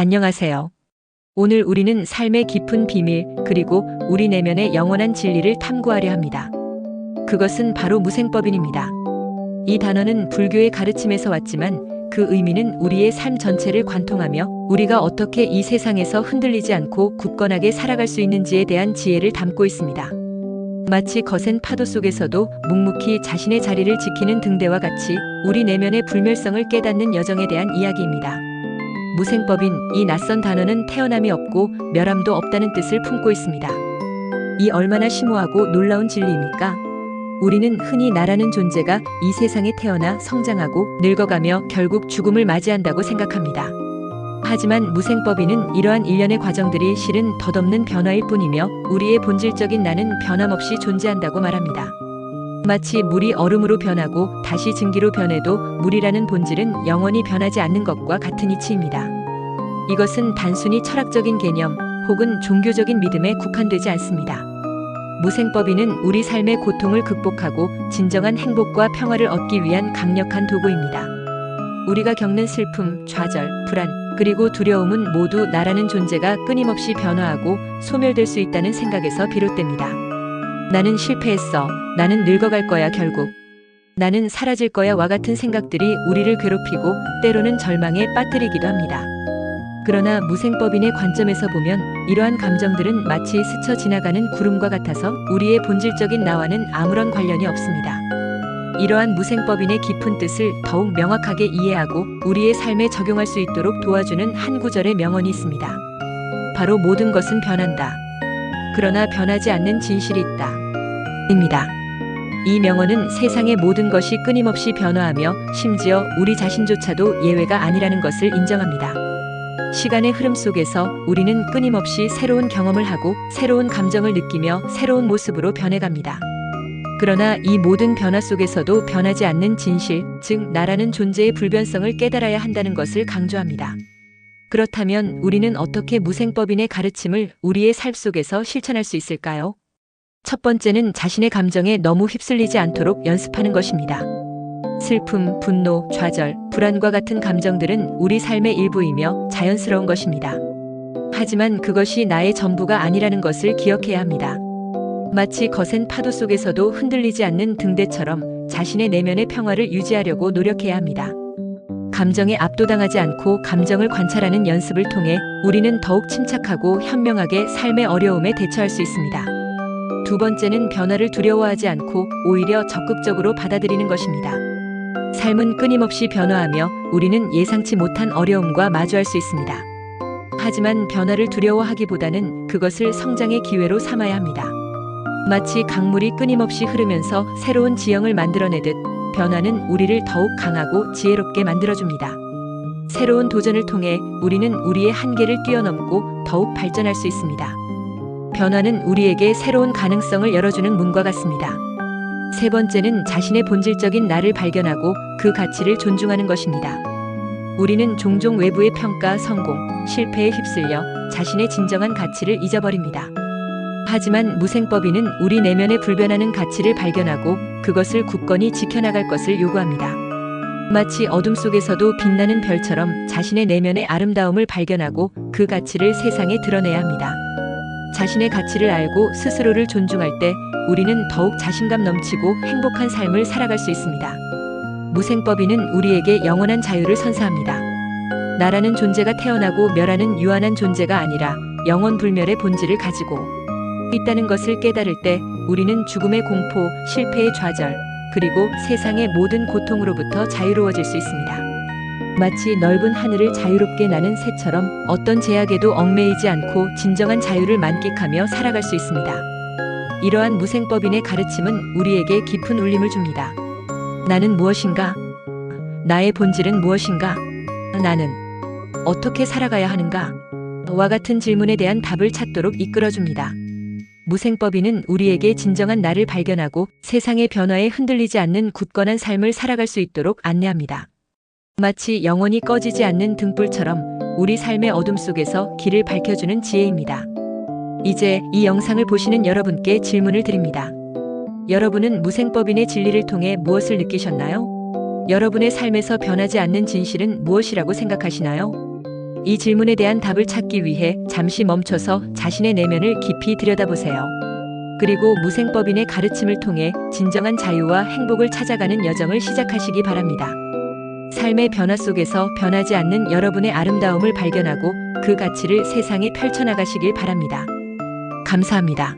안녕하세요. 오늘 우리는 삶의 깊은 비밀, 그리고 우리 내면의 영원한 진리를 탐구하려 합니다. 그것은 바로 무생법인입니다. 이 단어는 불교의 가르침에서 왔지만 그 의미는 우리의 삶 전체를 관통하며 우리가 어떻게 이 세상에서 흔들리지 않고 굳건하게 살아갈 수 있는지에 대한 지혜를 담고 있습니다. 마치 거센 파도 속에서도 묵묵히 자신의 자리를 지키는 등대와 같이 우리 내면의 불멸성을 깨닫는 여정에 대한 이야기입니다. 무생법인 이 낯선 단어는 태어남이 없고 멸함도 없다는 뜻을 품고 있습니다. 이 얼마나 심오하고 놀라운 진리입니까? 우리는 흔히 나라는 존재가 이 세상에 태어나 성장하고 늙어가며 결국 죽음을 맞이한다고 생각합니다. 하지만 무생법인은 이러한 일련의 과정들이 실은 덧없는 변화일 뿐이며 우리의 본질적인 나는 변함없이 존재한다고 말합니다. 마치 물이 얼음으로 변하고 다시 증기로 변해도 물이라는 본질은 영원히 변하지 않는 것과 같은 이치입니다. 이것은 단순히 철학적인 개념 혹은 종교적인 믿음에 국한되지 않습니다. 무생법인은 우리 삶의 고통을 극복하고 진정한 행복과 평화를 얻기 위한 강력한 도구입니다. 우리가 겪는 슬픔, 좌절, 불안, 그리고 두려움은 모두 나라는 존재가 끊임없이 변화하고 소멸될 수 있다는 생각에서 비롯됩니다. 나는 실패했어. 나는 늙어갈 거야, 결국. 나는 사라질 거야 와 같은 생각들이 우리를 괴롭히고 때로는 절망에 빠뜨리기도 합니다. 그러나 무생법인의 관점에서 보면 이러한 감정들은 마치 스쳐 지나가는 구름과 같아서 우리의 본질적인 나와는 아무런 관련이 없습니다. 이러한 무생법인의 깊은 뜻을 더욱 명확하게 이해하고 우리의 삶에 적용할 수 있도록 도와주는 한 구절의 명언이 있습니다. 바로 모든 것은 변한다. 그러나 변하지 않는 진실이 있다. 입니다. 이 명언은 세상의 모든 것이 끊임없이 변화하며 심지어 우리 자신조차도 예외가 아니라는 것을 인정합니다. 시간의 흐름 속에서 우리는 끊임없이 새로운 경험을 하고 새로운 감정을 느끼며 새로운 모습으로 변해갑니다. 그러나 이 모든 변화 속에서도 변하지 않는 진실, 즉 나라는 존재의 불변성을 깨달아야 한다는 것을 강조합니다. 그렇다면 우리는 어떻게 무생법인의 가르침을 우리의 삶 속에서 실천할 수 있을까요? 첫 번째는 자신의 감정에 너무 휩쓸리지 않도록 연습하는 것입니다. 슬픔, 분노, 좌절, 불안과 같은 감정들은 우리 삶의 일부이며 자연스러운 것입니다. 하지만 그것이 나의 전부가 아니라는 것을 기억해야 합니다. 마치 거센 파도 속에서도 흔들리지 않는 등대처럼 자신의 내면의 평화를 유지하려고 노력해야 합니다. 감정에 압도당하지 않고 감정을 관찰하는 연습을 통해 우리는 더욱 침착하고 현명하게 삶의 어려움에 대처할 수 있습니다. 두 번째는 변화를 두려워하지 않고 오히려 적극적으로 받아들이는 것입니다. 삶은 끊임없이 변화하며 우리는 예상치 못한 어려움과 마주할 수 있습니다. 하지만 변화를 두려워하기보다는 그것을 성장의 기회로 삼아야 합니다. 마치 강물이 끊임없이 흐르면서 새로운 지형을 만들어내듯 변화는 우리를 더욱 강하고 지혜롭게 만들어줍니다. 새로운 도전을 통해 우리는 우리의 한계를 뛰어넘고 더욱 발전할 수 있습니다. 변화는 우리에게 새로운 가능성을 열어주는 문과 같습니다. 세 번째는 자신의 본질적인 나를 발견하고 그 가치를 존중하는 것입니다. 우리는 종종 외부의 평가, 성공, 실패에 휩쓸려 자신의 진정한 가치를 잊어버립니다. 하지만 무생법인은 우리 내면에 불변하는 가치를 발견하고 그것을 굳건히 지켜나갈 것을 요구합니다. 마치 어둠 속에서도 빛나는 별처럼 자신의 내면의 아름다움을 발견하고 그 가치를 세상에 드러내야 합니다. 자신의 가치를 알고 스스로를 존중할 때 우리는 더욱 자신감 넘치고 행복한 삶을 살아갈 수 있습니다. 무생법인은 우리에게 영원한 자유를 선사합니다. 나라는 존재가 태어나고 멸하는 유한한 존재가 아니라 영원 불멸의 본질을 가지고 있다는 것을 깨달을 때 우리는 죽음의 공포, 실패의 좌절, 그리고 세상의 모든 고통으로부터 자유로워질 수 있습니다. 마치 넓은 하늘을 자유롭게 나는 새처럼 어떤 제약에도 얽매이지 않고 진정한 자유를 만끽하며 살아갈 수 있습니다. 이러한 무생법인의 가르침은 우리에게 깊은 울림을 줍니다. 나는 무엇인가? 나의 본질은 무엇인가? 나는 어떻게 살아가야 하는가? 와 같은 질문에 대한 답을 찾도록 이끌어줍니다. 무생법인은 우리에게 진정한 나를 발견하고 세상의 변화에 흔들리지 않는 굳건한 삶을 살아갈 수 있도록 안내합니다. 마치 영원히 꺼지지 않는 등불처럼 우리 삶의 어둠 속에서 길을 밝혀주는 지혜입니다. 이제 이 영상을 보시는 여러분께 질문을 드립니다. 여러분은 무생법인의 진리를 통해 무엇을 느끼셨나요? 여러분의 삶에서 변하지 않는 진실은 무엇이라고 생각하시나요? 이 질문에 대한 답을 찾기 위해 잠시 멈춰서 자신의 내면을 깊이 들여다보세요. 그리고 무생법인의 가르침을 통해 진정한 자유와 행복을 찾아가는 여정을 시작하시기 바랍니다. 삶의 변화 속에서 변하지 않는 여러분의 아름다움을 발견하고 그 가치를 세상에 펼쳐나가시길 바랍니다. 감사합니다.